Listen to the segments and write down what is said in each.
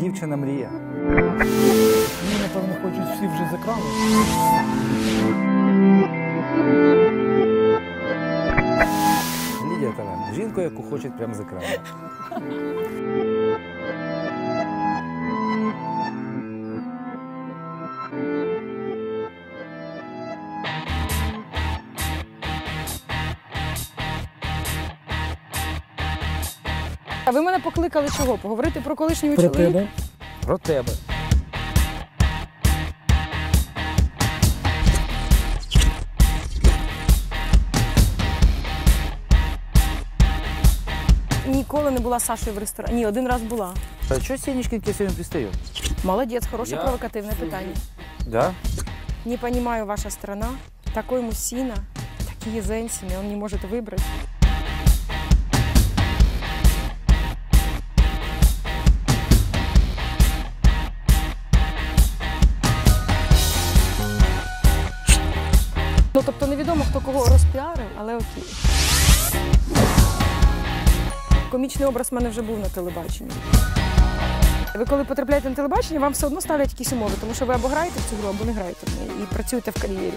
Дівчина мрія. Мені, напевно, хочуть всі вже закрали. Лідія Талант. Жінку, яку хочуть прямо з А ви мене покликали чого? Поговорити про колишнього Про чоловіка? тебе. Про тебе. Ніколи не була Сашою в ресторані. Ні, один раз була. А що Сенечкинки сьогодні пристають? Молодець, хороше Я- провокативне питання. Да? Не понимаю ваша страна. Такой мужчина, такие женщины, он не может выбрать. Ну, тобто невідомо, хто кого розпіарив, але окей. Комічний образ в мене вже був на телебаченні. Ви коли потрапляєте на телебачення, вам все одно ставлять якісь умови, тому що ви або граєте в цю гру, або не граєте в неї і працюєте в кар'єрі.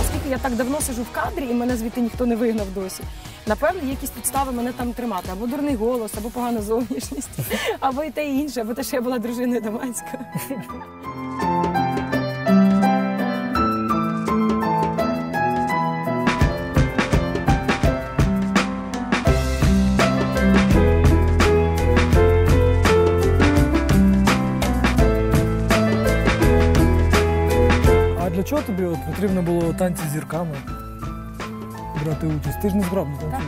Оскільки я так давно сижу в кадрі і мене звідти ніхто не вигнав досі. Напевно, є якісь підстави мене там тримати. Або дурний голос, або погана зовнішність, або і те і інше, або те, що я була дружиною Доманська. А для чого тобі от потрібно було танці з зірками брати участь? Ти ж не збрав не танцюєш.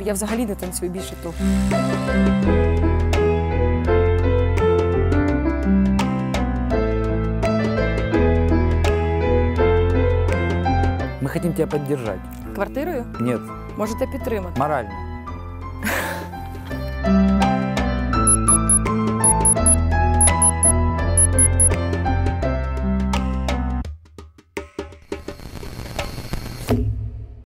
Я взагалі не танцюю більше того. Ми хочемо тебе підтримати. Квартирою Ні. можете підтримати. морально.